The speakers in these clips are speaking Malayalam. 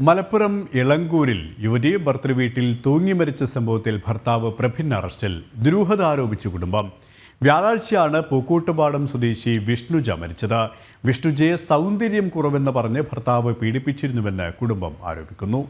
മലപ്പുറം ഇളങ്കൂരിൽ യുവതി ഭർത്തൃ വീട്ടിൽ തൂങ്ങി മരിച്ച സംഭവത്തിൽ ഭർത്താവ് പ്രഭിൻ അറസ്റ്റിൽ ദുരൂഹത ആരോപിച്ചു കുടുംബം. വ്യാഴാഴ്ചയാണ് പൂക്കൂട്ടുപാടം സ്വദേശി വിഷ്ണുജ മരിച്ചത്. വിഷ്ണുജയെ സൗന്ദര്യം കുറവെന്ന് പറഞ്ഞ് ഭർത്താവ് പീഡിപ്പിച്ചിരുന്നുവെന്ന് കുടുംബം ആരോപിക്കുന്നു.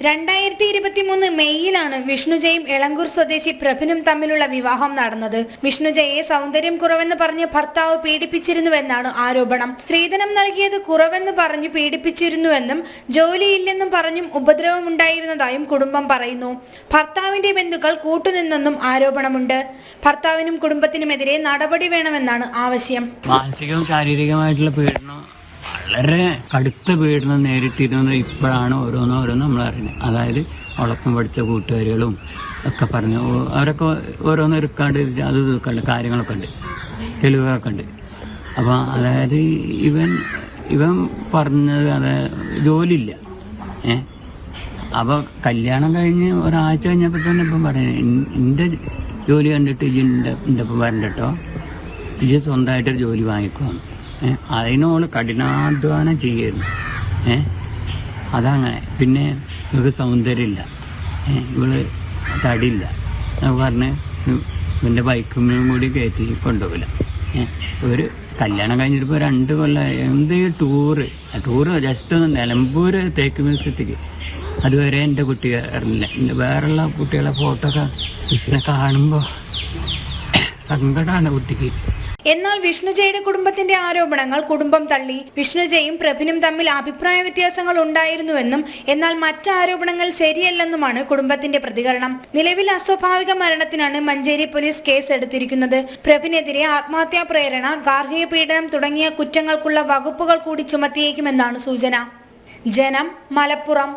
രണ്ടായിരത്തി ഇരുപത്തി മൂന്ന് മെയ്യിലാണ് വിഷ്ണുജയും എളങ്കൂർ സ്വദേശി പ്രഭിനും തമ്മിലുള്ള വിവാഹം നടന്നത്. വിഷ്ണുജയെ സൗന്ദര്യം കുറവെന്ന് പറഞ്ഞ് ഭർത്താവ് പീഡിപ്പിച്ചിരുന്നുവെന്നാണ് ആരോപണം. സ്ത്രീധനം നൽകിയത് കുറവെന്ന് പറഞ്ഞു പീഡിപ്പിച്ചിരുന്നുവെന്നും ജോലിയില്ലെന്നും പറഞ്ഞും ഉപദ്രവമുണ്ടായിരുന്നതായും കുടുംബം പറയുന്നു. ഭർത്താവിന്റെ ബന്ധുക്കൾ കൂട്ടുനിന്നെന്നും ആരോപണമുണ്ട്. ഭർത്താവിനും കുടുംബത്തിനുമെതിരെ നടപടി വേണമെന്നാണ് ആവശ്യം. മാനസികവും ശാരീരികമായിട്ടുള്ള പീഡനം വളരെ അടുത്ത പീഡനം നേരിട്ടിരുന്നത് ഇപ്പോഴാണ് ഓരോന്നോരോന്ന് നമ്മൾ അറിയുന്നത്. അതായത് ഒളപ്പം പഠിച്ച കൂട്ടുകാരികളും ഒക്കെ പറഞ്ഞു. അവരൊക്കെ ഓരോന്ന് എടുക്കാണ്ട് അത് ഇതൊക്കെ കാര്യങ്ങളൊക്കെ ഉണ്ട് തെളിവുകളൊക്കെ ഉണ്ട് അപ്പോൾ അതായത് ഇവൻ ഇവൻ പറഞ്ഞത് അതായത് ജോലിയില്ല. ഏ? അപ്പോൾ കല്യാണം കഴിഞ്ഞ് ഒരാഴ്ച കഴിഞ്ഞപ്പോൾ തന്നെ ഇപ്പം പറയുന്നത് എന്റെ ജോലി കണ്ടിട്ട് ഇജ്ജ് എന്റെ എന്റെ ഒപ്പം വരണ്ട സ്വന്തമായിട്ടൊരു ജോലി വാങ്ങിക്കും. ഏ അതിനോൾ കഠിനാധ്വാനം ചെയ്യുന്നു. ഏ അതങ്ങനെ. പിന്നെ ഇവർക്ക് സൗന്ദര്യമില്ല. ഇവൾ തടിയില്ല. പറഞ്ഞ് ഇവന്റെ ബൈക്കുമ്മയും കൂടി കയറ്റി കൊണ്ടുപോകില്ല ഒരു കല്യാണം കഴിഞ്ഞിട്ടിപ്പോൾ രണ്ട് കൊല്ലം എന്ത് ടൂറ്? ടൂറ് ജസ്റ്റ് ഒന്ന് നിലമ്പൂർ തേക്ക് മ്യൂസിയത്തേക്ക് അതുവരെ എന്റെ കുട്ടി എന്റെ വേറെയുള്ള കുട്ടികളെ ഫോട്ടോ ഒക്കെ കാണുമ്പോൾ സങ്കടമാണ് കുട്ടിക്ക്. എന്നാൽ വിഷ്ണുജയുടെ കുടുംബത്തിന്റെ ആരോപണങ്ങൾ കുടുംബം തള്ളി. വിഷ്ണുജയും പ്രഭിനും തമ്മിൽ അഭിപ്രായ വ്യത്യാസങ്ങൾ ഉണ്ടായിരുന്നുവെന്നും എന്നാൽ മറ്റ് ആരോപണങ്ങൾ ശരിയല്ലെന്നുമാണ് കുടുംബത്തിന്റെ പ്രതികരണം. നിലവിൽ അസ്വാഭാവിക മരണത്തിനാണ് മഞ്ചേരി പോലീസ് കേസ് എടുത്തിരിക്കുന്നത്. പ്രഭിനെതിരെ ആത്മഹത്യാ പ്രേരണ ഗാർഹിക പീഡനം തുടങ്ങിയ കുറ്റങ്ങൾക്കുള്ള വകുപ്പുകൾ കൂടി ചുമത്തിയേക്കുമെന്നാണ് സൂചന. ജനം മലപ്പുറം.